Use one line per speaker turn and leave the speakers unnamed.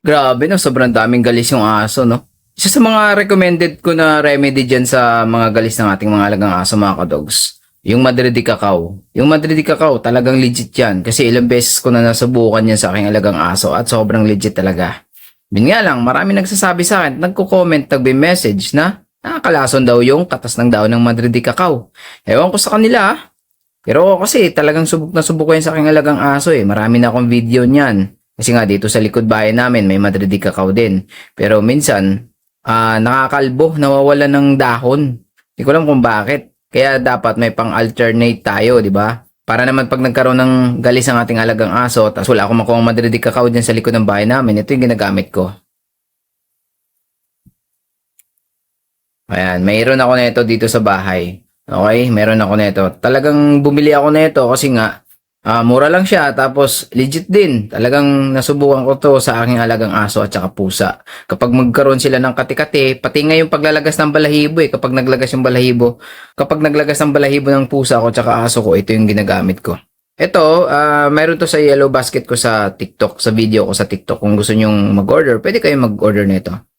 Grabe no, sobrang daming galis yung aso, no? Isa sa mga recommended ko na remedy dyan sa mga galis ng ating mga alagang aso, mga kadogs. Yung Madridi Cacao. Yung Madridi Cacao, talagang legit yan. Kasi ilang beses ko na nasubukan yan sa aking alagang aso at sobrang legit talaga. Yun nga lang, marami nagsasabi sa akin, nagko-comment, nagbe-message na nakakalason daw yung katas ng daon ng Madridi Cacao. Ewan ko sa kanila, ah. pero kasi talagang subok na subok ko yan sa aking alagang aso eh. Marami na akong video niyan. Kasi nga dito sa likod bahay namin may Madridi Cacao din. Pero minsan, ah nakakalbo, nawawala ng dahon. Hindi ko alam kung bakit. Kaya dapat may pang-alternate tayo, di ba? Para naman pag nagkaroon ng galis ang ating alagang aso, tapos wala akong makuha Madridi Cacao dyan sa likod ng bahay namin, ito yung ginagamit ko. Ayan, mayroon ako nito dito sa bahay. Okay, meron ako nito. Talagang bumili ako nito kasi nga, ah, mura lang siya tapos legit din. Talagang nasubukan ko to sa aking alagang aso at saka pusa. Kapag magkaroon sila ng kati-kati, pati nga yung paglalagas ng balahibo eh, kapag naglagas yung balahibo, kapag naglagas ng balahibo ng pusa ko at saka aso ko, ito yung ginagamit ko. Ito, ah, meron to sa yellow basket ko sa TikTok, sa video ko sa TikTok. Kung gusto nyong mag-order, pwede kayong mag-order nito.